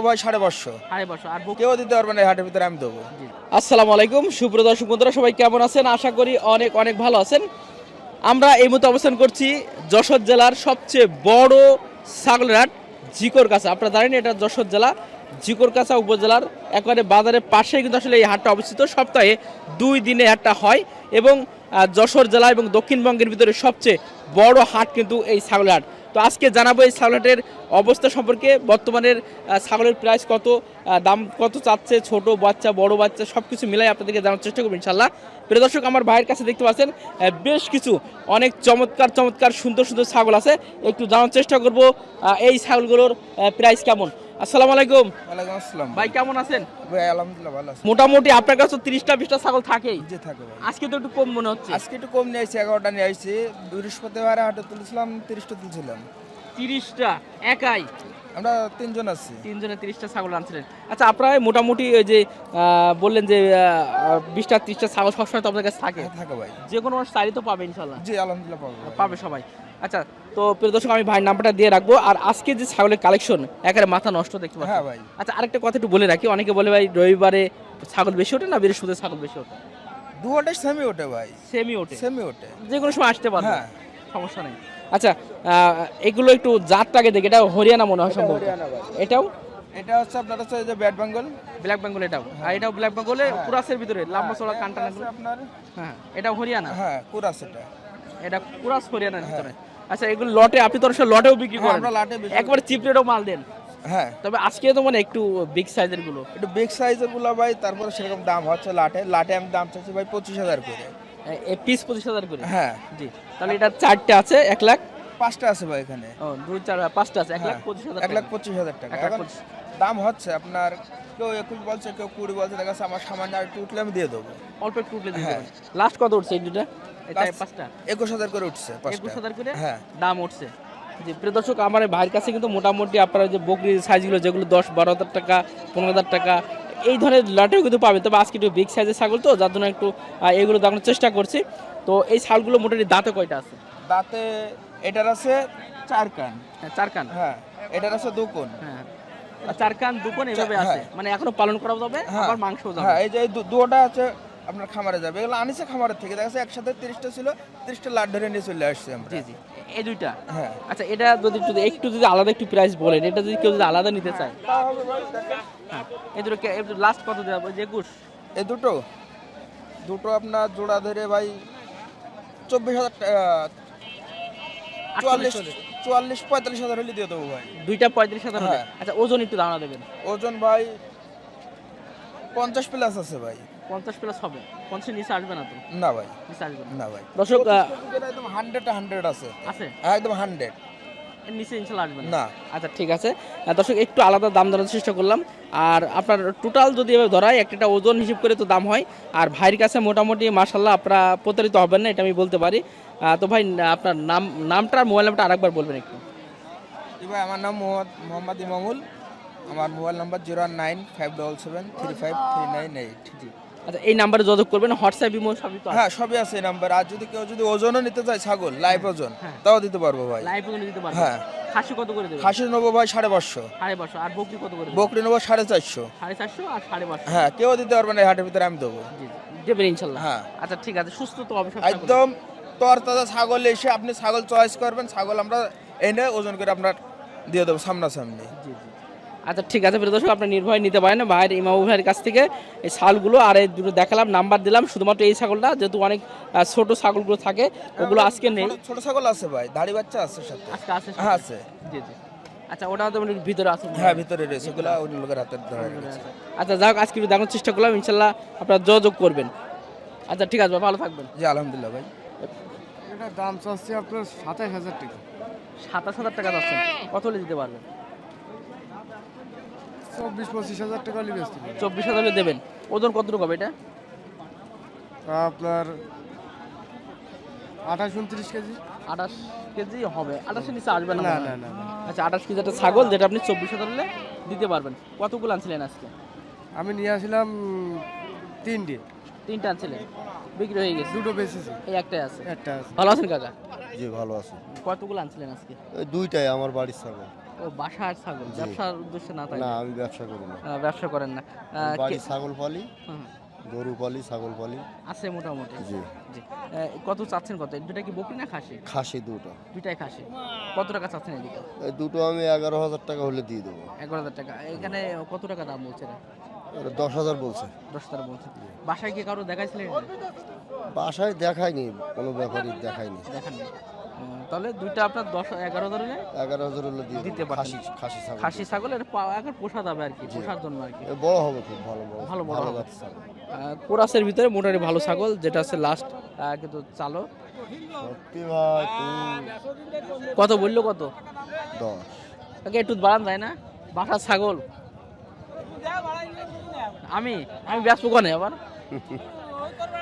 নেব ভাই সাড়ে পাঁচশো। সাড়ে পাঁচশো। আর কেউ দিতে পারবে না হাটের ভিতরে আমি দেবো। আসসালামু আলাইকুম সুপ্রিয় দর্শক বন্ধুরা সবাই কেমন আছেন? আশা করি অনেক অনেক ভালো আছেন। আমরা এই মুহূর্তে অবস্থান করছি যশোর জেলার সবচেয়ে বড় ছাগলের হাট জিকোর কাছে আপনারা জানেন এটা যশোর জেলা জিকোর কাছা উপজেলার একেবারে বাজারের পাশে কিন্তু আসলে এই হাটটা অবস্থিত। সপ্তাহে দুই দিনে হাটটা হয় এবং যশোর জেলা এবং দক্ষিণবঙ্গের ভিতরে সবচেয়ে বড় হাট কিন্তু এই ছাগলের হাট। তো আজকে জানাব এই ছাগলটের অবস্থা সম্পর্কে। বর্তমানের ছাগলের প্রাইস কত দাম কত চাচ্ছে, ছোট বাচ্চা, বড় বাচ্চা সব কিছু মিলাই আপনাদেরকে জানার চেষ্টা করব ইনশাল্লাহ প্রিয় দর্শক, আমার ভাইয়ের কাছে দেখতে পাচ্ছেন বেশ কিছু, অনেক চমৎকার চমৎকার, সুন্দর সুন্দর ছাগল আছে। একটু জানার চেষ্টা করব এই ছাগলগুলোর প্রাইস কেমন? আসসালামু আলাইকুম। ওয়ালাইকুম আসসালাম। ভাই কেমন আছেন? ভাই আলহামদুলিল্লাহ ভালো আছে। মোটামুটি আপনার কাছে তিরিশটা বিশটা ছাগল থাকেই। যে থাকে ভাই। আজকে তো একটু কম মনে হচ্ছে। আজকে একটু কম নিয়ে আসছি এগারোটা নিয়ে আসছি। বৃহস্পতিবার হাটে তুলেছিলাম তিরিশটা তুলছিলাম। তিরিশটা একাই? আমরা তিনজন আছি। তিনজনে তিরিশটা ছাগল আনছিলেন। আচ্ছা আপনারা মোটামুটি ওই যে বললেন যে বিশটা তিরিশটা ছাগল সবসময় তো আপনার কাছে থাকে। থাকে ভাই। যে কোনো মানুষ চাইলে তো পাবে ইনশাল্লাহ। জি আলহামদুলিল্লাহ পাবো। পাবে সবাই। আচ্ছা তো প্রিয় দর্শক আমি ভাই নাম্বারটা দিয়ে রাখব। আর আজকে যে ছাগলের কালেকশন একেবারে মাথা নষ্ট দেখতে পাচ্ছি হ্যাঁ ভাই। আচ্ছা আরেকটা কথা একটু বলে রাখি। অনেকে বলে ভাই রবিবারে ছাগল বেশি ওঠে না বৃহস্পতি ছাগল বেশি ওঠে? দুটাই সেমি ওঠে ভাই। সেমি ওঠে? সেমি ওঠে। যে কোনো সময় আসতে পারবে। হ্যাঁ। সমস্যা নেই। আচ্ছা এগুলো একটু জাতটাকে দেখে। এটা হরিয়ানা মনে হয় সম্ভবত। এটাও? এটা হচ্ছে আপনার হচ্ছে যে ব্যাট বেঙ্গল ব্ল্যাক বেঙ্গল এটাও। আর এটাও ব্ল্যাক বেঙ্গলে পুরাসের ভিতরে লম্বা চড়া কানটা আছে আপনার হ্যাঁ এটাও হরিয়ানা? হ্যাঁ কুরাস এটা। এটা পুরাস হরিয়ানার ভিতরে। আচ্ছা এগুলো লটে আপনি তো আসলে লটেও বিক্রি হ্যাঁ, করেন। আমরা লাটে বেশি একবার চিপ রেটও মাল দেন। হ্যাঁ। তবে আজকে তো মানে একটু বিগ সাইজেরগুলো। একটু বিগ সাইজেরগুলো ভাই তারপরে সেরকম দাম হচ্ছে লাটে। লাটে আমি দাম চাচ্ছি ভাই পঁচিশ হাজার করে। পিস পঁচিশ হাজার করে? হ্যাঁ। জি তাহলে এটা চারটে আছে এক লাখ? পাঁচটা আছে ভাই এখানে। ও দুই চার পাঁচটা আছে এক লাখ হ্যাঁ, পঁচিশ হাজার এক লাখ। পঁচিশ হাজার টাকা। দাম হচ্ছে আপনার কেউ একুশ বলছে কেউ কুড়ি বলছে দেখা আমার সামান্য আর একটু উঠলে আমি দিয়ে দেবো। অল্প একটু উঠলে দিয়ে হ্যাঁ। লাস্ট কত উঠছে এই দুটা এটা পাঁচটা। একুশ হাজার করে উঠছে একুশ হাজার করে হ্যাঁ। দাম উঠছে। জি প্রিয় দর্শক আমার ভাইয়ের কাছে কিন্তু মোটামুটি আপনারা যে বকরির সাইজগুলো যেগুলো দশ বারো হাজার টাকা পনেরো হাজার টাকা এই ধরনের লাটেও কিন্তু পাবে। তবে আজকে একটু বিগ সাইজের ছাগল তো যার জন্য একটু এগুলো দেখানোর চেষ্টা করছি। তো এই ছাগলগুলো মোটামুটি দাঁতে কয়টা আছে? দাঁতে এটার আছে চার কান। হ্যাঁ চার কান। হ্যাঁ এটার আছে দু কোণ। হ্যাঁ। চার কান দুকোন এভাবে হ্যাঁ। আছে। মানে এখনও পালন করা যাবে হ্যাঁ। আবার মাংসও যাবে। হ্যাঁ এই যে দু- দুটোটা আছে আপনার খামারে যাবে। এগুলো আনিছে খামারের থেকে। দেখা যাচ্ছে একসাথে তিরিশটা ছিল তিরিশটা লাট ধরে নিয়ে চলে আসছে আমরা। জি জি। এই দুইটা? হ্যাঁ। আচ্ছা এটা যদি একটু একটু যদি আলাদা একটু প্রাইস বলেন এটা যদি কেউ যদি আলাদা নিতে চায়। হ্যাঁ। এই দুটো লাস্ট কত দেওয়া যে একুশ? এই দুটো? দুটো আপনার জোড়া ধরে ভাই চব্বিশ হাজার চুয়াল্লিশ চুয়াল্লিশ পঁয়তাল্লিশ হাজার হলে দিয়ে দেবো ভাই। দুইটা পঁয়ত্রিশ হাজার হ্যাঁ। আচ্ছা ওজন একটু দাঁড়া দেবেন। ওজন ভাই পঞ্চাশ প্লাস আছে ভাই। পঞ্চাশ প্লাস হবে। পঞ্চাশ নিচে আসবে না তো? না ভাই। নিচে আসবে না। ভাই। দর্শক একদম হান্ড্রেড হান্ড্রেড আছে। আছে? একদম হান্ড্রেড নিচে ইনশাল্লাহ আসবে না? আচ্ছা ঠিক আছে। দর্শক একটু আলাদা দাম ধরার চেষ্টা করলাম। আর আপনার টোটাল যদি এভাবে ধরায় একটা ওজন হিসেব করে তো দাম হয়। আর ভাইয়ের কাছে মোটামুটি মাসাল্লাহ আপনারা প্রতারিত হবেন না এটা আমি বলতে পারি। তো ভাই আপনার নাম নামটা আর মোবাইল নাম্বারটা আরেকবার বলবেন একটু। ভাই আমার নাম মোহাম্মদ মোহাম্মদ ইমামুল। আমার mobile number zero nine five double seven three five three nine eight. জি। আচ্ছা এই নাম্বারে যোগাযোগ করবেন হোয়াটসঅ্যাপ ইমো সবই তো হ্যাঁ সবই আছে এই নাম্বার। আর যদি কেউ যদি ওজনও নিতে চায় ছাগল লাইভ ওজন হ্যাঁ। তাও দিতে পারব ভাই। লাইভ ওখানে দিতে পারবেন হ্যাঁ। খাসি কত করে দেবেন? খাসি নেব ভাই সাড়ে পাঁচশো। সাড়ে পাঁচশো। আর বকরি কত করে দেবেন? বকরি নেব সাড়ে চারশো। সাড়ে চারশো আর সাড়ে পাঁচশো। হ্যাঁ কেউ দিতে পারবে না এই হাটের ভিতরে আমি দেবো। দেবেন ইনশাল্লাহ। হ্যাঁ। আচ্ছা ঠিক আছে সুস্থ তো ছাগল। একদম তরতাজা ছাগল এসে আপনি ছাগল চয়েস করবেন ছাগল আমরা এনে ওজন করে আপনার দিয়ে দেবো সামনাসামনি। জি জি। আচ্ছা ঠিক আছে প্রিয় দর্শক আপনি নির্ভয় নিতে পারেন ভাইয়ের ইমামু ভাইয়ের কাছ থেকে এই ছাগলগুলো আর এই দুটো দেখালাম নাম্বার দিলাম শুধুমাত্র এই ছাগলটা যেহেতু অনেক ছোট ছাগলগুলো থাকে ওগুলো আজকে নেই। ছোট- ছাগল আছে ভাই দাড়ি বাচ্চা আছে সাথে। আজকে আছে হ্যাঁ আছে। জি জি। আচ্ছা ওটা তো মানে ভিতরে আছে। হ্যাঁ ভিতরে রয়েছে ওগুলো অন্য লোকের হাতে আচ্ছা যাক আজকে একটু চেষ্টা করলাম ইনশাল্লাহ আপনারা যোগাযোগ করবেন। আচ্ছা ঠিক আছে ভাই, ভালো থাকবেন। জি আলহামদুলিল্লাহ ভাই। এটা দাম চাচ্ছি আপনার সাতাশ হাজার টাকা। সাতাশ হাজার টাকা কত হলে দিতে পারবেন? চব্বিশ পঁচিশ হাজার টাকা হলে বেচতে। চব্বিশ হাজার হলে দেবেন। ওজন কতটুকু হবে এটা? আপনার আঠাশ উনত্রিশ কেজি। আঠাশ কেজি হবে। আঠাশের নিচে আসবে না না না। আচ্ছা আঠাশ কেজি একটা ছাগল যেটা আপনি চব্বিশ হাজার হলে দিতে পারবেন। কতগুলো আনছিলেন আজকে? আমি নিয়ে আসলাম তিনটে। তিনটা আনছিলেন। বিক্রি হয়ে গেছে? দুটো বেচেছি। এই একটাই আছে? একটা আছে। ভালো আছেন কাকা? জি ভালো আছে। কতগুলো আনছিলেন আজকে? দুইটাই আমার বাড়ির ছাগল। ও বাসার ছাগল ব্যবসার উদ্দেশ্যে না তাই না আমি ব্যবসা করি না। ব্যবসা করেন না। বাড়ি ছাগল পালি গরু পালি ছাগল পালি। আছে মোটামুটি। জি। জি। কত চাচ্ছেন কত? দুটা কি বকরি না খাসি? খাসি দুটো। দুইটাই খাসি। কত টাকা চাচ্ছেন এদিকে? দুটো আমি এগারো হাজার টাকা হলে দিয়ে দেবো। এগারো হাজার টাকা। এখানে কত টাকা দাম বলছে? দশ হাজার বলছে। দশ টাকা বলছে বাসায় কি কারও দেখাইছিলেন? বাসায় দেখায়নি কোনো ব্যাপারই দেখায়নি দেখান নি। উম, তাহলে দুইটা আপনার দশ এগারো হাজার হলে এগারো হাজার হলে দিয়ে দিতে দেবো। পারতেন। খাসি খাসি ছাগল। খাসি ছাগল এর পা- এখন পোষা যাবে আর কি পোষার জন্য আর কি। বড় হবে খুব ভালো বড় ভালো বড় হবে। কোরাসের ভিতরে মোটামুটি ভালো ছাগল যেটা আছে লাস্ট কিন্তু চালো কত বলল কত? দশ। তাকে একটু বাড়ান যায় না? বাসার ছাগল। আমি আমি ব্যস্ত কোনে আবার?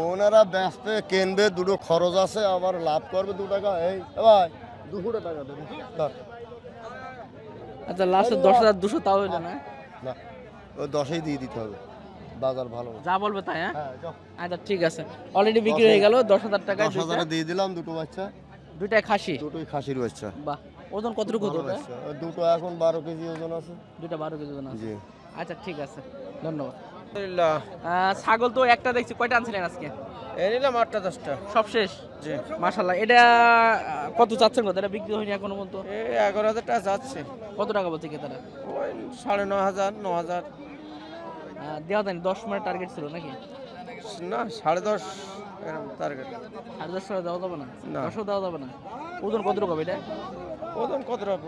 ওনারা ব্যস্ত কিনবে দুটো খরচ আছে আবার লাভ করবে দু টাকা। এই ভাই দুশো টাকা দেবে। আচ্ছা লাস্টে দশ হাজার দুশো তাও হইল না? না ওই দশেই দিয়ে দিতে হবে। বাজার ভালো যা বলবে তাই হ্যাঁ? হ্যাঁ আচ্ছা ঠিক আছে। অলরেডি বিক্রি হয়ে গেল দশ হাজার টাকায় দশ হাজারে দিয়ে দিলাম দুটো বাচ্চা। দুইটাই খাসি? দুটোই খাসির বাচ্চা। বাহ ওজন কতটুকু দুটো। দুটো এখন বারো কেজি ওজন আছে। দুইটা বারো কেজি ওজন আছে। জি। আচ্ছা ঠিক আছে। ধন্যবাদ। ছাগল তো একটা দেখছি কয়টা আনছিলেন আজকে? নিলাম আটটা দশটা। সব শেষ? জি। মাশাল্লাহ এটা কত চাচ্ছেন কত এটা বিক্রি হয়নি এখনও পর্যন্ত? এই এগারো হাজার টাকা যাচ্ছে। কত টাকা বলছে ক্রেতারা ওই সাড়ে ন হাজার ন হাজার। দেওয়া দেয়নি দশ মিনিট টার্গেট ছিল নাকি? না সাড়ে দশ টার্গেট সাড়ে দশ টাকা দেওয়া যাবে না। দশও দেওয়া যাবে না? ওজন কত রকম এটা? ওজন কত ওই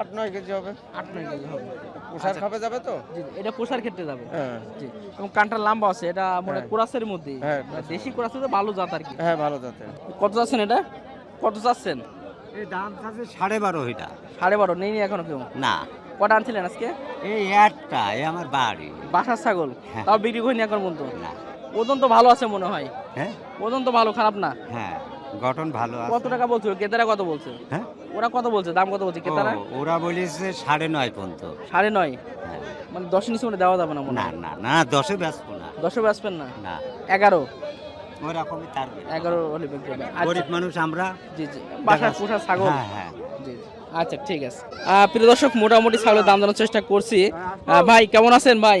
আট নয় কেজি হবে। আট নয় কেজি হবে। পোষার খাবে যাবে তো? জি এটা পোষার ক্ষেত্রে যাবে। হ্যাঁ। জি এবং কানটার লম্বা আছে এটা মানে হ্যাঁ। কোরাসের মধ্যে। হ্যাঁ, দেশি কোরাস তো ভালো জাত আর কি। হ্যাঁ ভালো জাতের কত চাচ্ছেন এটা? কত চাচ্ছেন এই দাম আছে সাড়ে বারো এটা। সাড়ে বারো নেই নি এখনও কেউ? না। কটা আনছিলেন আজকে? এই একটা এই আমার বাড়ি। বাসার ছাগল? হ্যাঁ। তাও বিক্রি হয়নি এখন পর্যন্ত? না। ওজন তো ভালো আছে মনে হয়। হ্যাঁ। ওজন তো ভালো খারাপ না? হ্যাঁ গঠন ভালো কত টাকা বলছো ক্রেতারা কত বলছে? হ্যাঁ? ওরা কত বলছে? দাম কত বলছে? ক্রেতারা? ওরা বলেছে সাড়ে নয় পর্যন্ত। সাড়ে নয়? হ্যাঁ। মানে দশ নিচে মনে দেওয়া যাবে না মনে না হয়? না না দশে ব্যস্ত না। দশে বাঁচবেন না? না। এগারো? ওরকমই তার এগারো হলে আচ্ছা, গরিব মানুষ আমরা জি জি। বাসার পোষা ছাগল। হ্যাঁ হ্যাঁ। জি। আচ্ছা ঠিক আছে। প্রিয় দর্শক মোটামুটি ছাগলের দাম জানার চেষ্টা করছি। ভাই কেমন আছেন ভাই?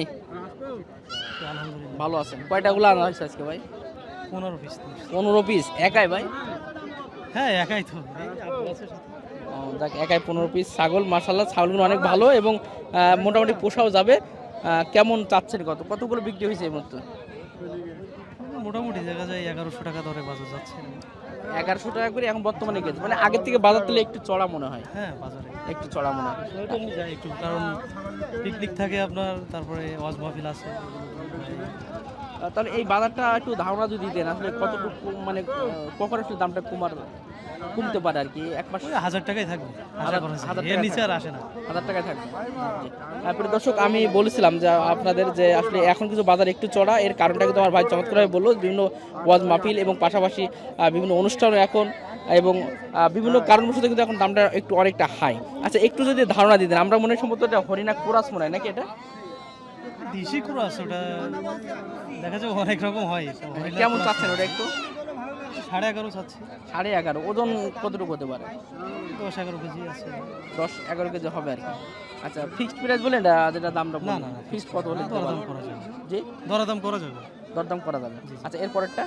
ভালো আছেন। কয়টা গুলো আনা হয়েছে আজকে ভাই? পনেরো পিস। পনেরো পিস। একাই ভাই? হ্যাঁ একাই তো। যাক একাই পনেরো পিস ছাগল মাসাল্লাহ ছাগলগুলো অনেক ভালো এবং মোটামুটি পোষাও যাবে। কেমন চাচ্ছেন কত? কতগুলো বিক্রি হয়েছে এই মুহূর্তে? মোটামুটি দেখা যায় এগারোশো টাকা দরে বাজার যাচ্ছে। এগারোশো টাকা করে এখন বর্তমানে গেছে। মানে আগের থেকে বাজার তুলে একটু চড়া মনে হয়। হ্যাঁ বাজারে। একটু চড়া মনে হয়। একটু কারণ পিকনিক থাকে আপনার তারপরে ওয়াজ মাহফিল আছে। তাহলে এই বাজারটা একটু ধারণা যদি দেন আসলে কতটুকু মানে কখন আসলে দামটা কমার কমতে পারে আর কি? এক মাস হাজার টাকাই থাকবে। হাজার- নিচে আর আসে না। হাজার টাকায় থাকবে। তারপরে দর্শক আমি বলেছিলাম যে আপনাদের যে আসলে এখন কিছু বাজার একটু চড়া এর কারণটা কিন্তু আমার ভাই চমৎকারভাবে বলল বিভিন্ন ওয়াজ মাহফিল এবং পাশাপাশি বিভিন্ন অনুষ্ঠানও এখন এবং বিভিন্ন কারণবশত কিন্তু এখন দামটা একটু অনেকটা হাই আচ্ছা একটু যদি ধারণা দিতেন আমরা মনে সম্ভবত এটা হরিণা কোরাস মনে হয় নাকি এটা? দেশি কুড়ো আছে ওটা দেখা যায় অনেক রকম হয়। কেমন চাচ্ছেন ওটা একটু? সাড়ে এগারো চাচ্ছি। সাড়ে এগারো। ওজন কতটুকু হতে পারে? দশ এগারো কেজি আছে। দশ এগারো কেজি হবে আর কি। আচ্ছা ফিক্সড প্রাইস বলেন এটা যেটা দামটা না, না, না, ফিক্সড কত দিতে দরদাম করা যাবে। জি? দরদাম করা যাবে। দরদাম করা যাবে। আচ্ছা এরপরেরটা?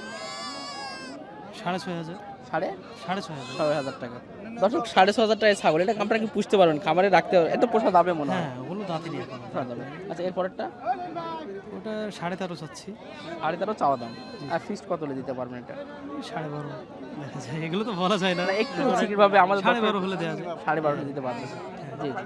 সাড়ে ছয় হাজার। সাড়ে? সাড়ে ছয় হাজার। ছয় হাজার টাকা। দর্শক সাড়ে ছ হাজার টাকায় ছাগল। এটা আপনারা কি পুষতে পারবেন? খামারে রাখতে পারবেন এত পোষা দাবে মনে হয় দাঁতি নিয়ে আচ্ছা এরপরেরটা? ওটা সাড়ে তেরো চাচ্ছি। সাড়ে তেরো চাওয়া দাম। আর ফিক্সড কত দিতে পারবেন এটা? সাড়ে বারো। দেখা যায় এগুলো তো বলা যায় না। না, একটু ঠিকভাবে আমাদের সাড়ে বারো হলে দেওয়া যায়। সাড়ে বারোটা দিতে পারবেন। জি জি।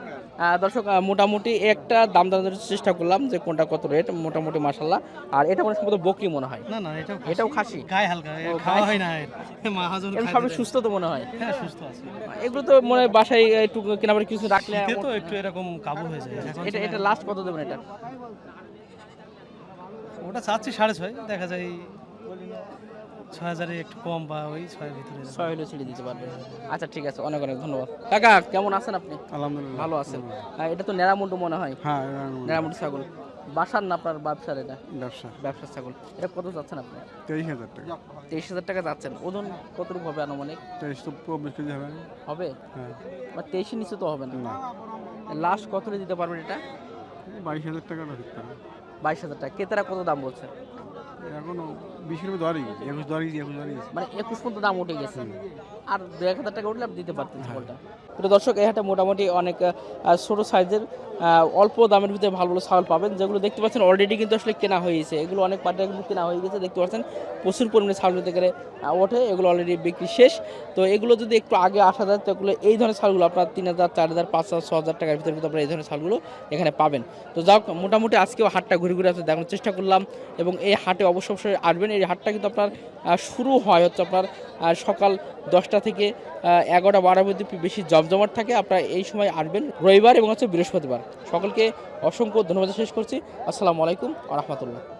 দর্শক মোটামুটি একটা দাম জানার চেষ্টা করলাম যে কোনটা কত রেট মোটামুটি মাসাল্লাহ আর এটা মনে সম্ভবত বকরি মনে হয়। না না এটাও এটাও খাসি? গায়ে হালকা খাওয়া হয় না। মাহাজন সবই সুস্থ তো মনে হয়? হ্যাঁ সুস্থ আছে। এগুলো তো মনে হয় বাসায় একটু কেনাবার কিছু রাখলে তো একটু এরকম কাবু হয়ে যায়। এটা এটা লাস্ট কত দেবেন এটা? ওটা চাচ্ছি সাড়ে ছয়। দেখা যায় ছয় হাজারে একটু কম বা ওই ছয়ের ভিতরে ছয় হলে ছেড়ে দিতে পারবেন। আচ্ছা ঠিক আছে অনেক অনেক ধন্যবাদ। কাকা কেমন আছেন আপনি? আলহামদুলিল্লাহ। ভালো আছেন। আহ, এটা তো নেড়ামুন্ডু মনে হয়। হ্যাঁ নেড়ামুন্ডু। ছাগল। বাসার না আপনার ব্যবসার এটা? ব্যবসা। ব্যবসার ছাগল। এটা কত যাচ্ছেন আপনি? তেইশ হাজার টাকা। তেইশ হাজার টাকা যাচ্ছেন। ওজন কতটুকু হবে আনুমানিক? তেইশ তো চব্বিশ কেজি হবে। হবে? হ্যাঁ। বা তেইশের নিচে তো হবে না। লাস্ট কত দিতে পারবেন এটা? বাইশ হাজার টাকা বাইশ হাজার টাকা। ক্রেতারা কত দাম বলছে? একুশ একুশ মানে একুশ পর্যন্ত দাম উঠে গেছে। আর দু এক হাজার টাকা উঠলে আপনি দিতে পারতেন ছাগলটা তো দর্শক এই হাটে মোটামুটি অনেক ছোট সাইজের অল্প দামের ভিতরে ভালো ভালো ছাগল পাবেন যেগুলো দেখতে পাচ্ছেন অলরেডি কিন্তু আসলে কেনা হয়ে গেছে। এগুলো অনেক পার্টি কিন্তু কেনা হয়ে গেছে দেখতে পাচ্ছেন প্রচুর পরিমাণে ছাগল নিতে গেলে ওঠে এগুলো অলরেডি বিক্রি শেষ। তো এগুলো যদি একটু আগে আসা যায় তো এই ধরনের ছাগলগুলো আপনার তিন হাজার চার হাজার পাঁচ হাজার ছ হাজার টাকার ভিতরে কিন্তু আপনারা এই ধরনের ছাগলগুলো এখানে পাবেন। তো যাক মোটামুটি আজকেও হাটটা ঘুরে ঘুরে আপনার দেখানোর চেষ্টা করলাম এবং এই হাটে অবশ্য অবশ্যই আসবেন এই হাটটা কিন্তু আপনার শুরু হয় হচ্ছে আপনার সকাল দশটা থেকে এগারোটা বারো মধ্যে বেশি জমজমাট থাকে। আপনারা এই সময় আসবেন রবিবার এবং হচ্ছে বৃহস্পতিবার। সকলকে অসংখ্য ধন্যবাদ শেষ করছি। আসসালামু আলাইকুম আ রহমতুল্লাহ।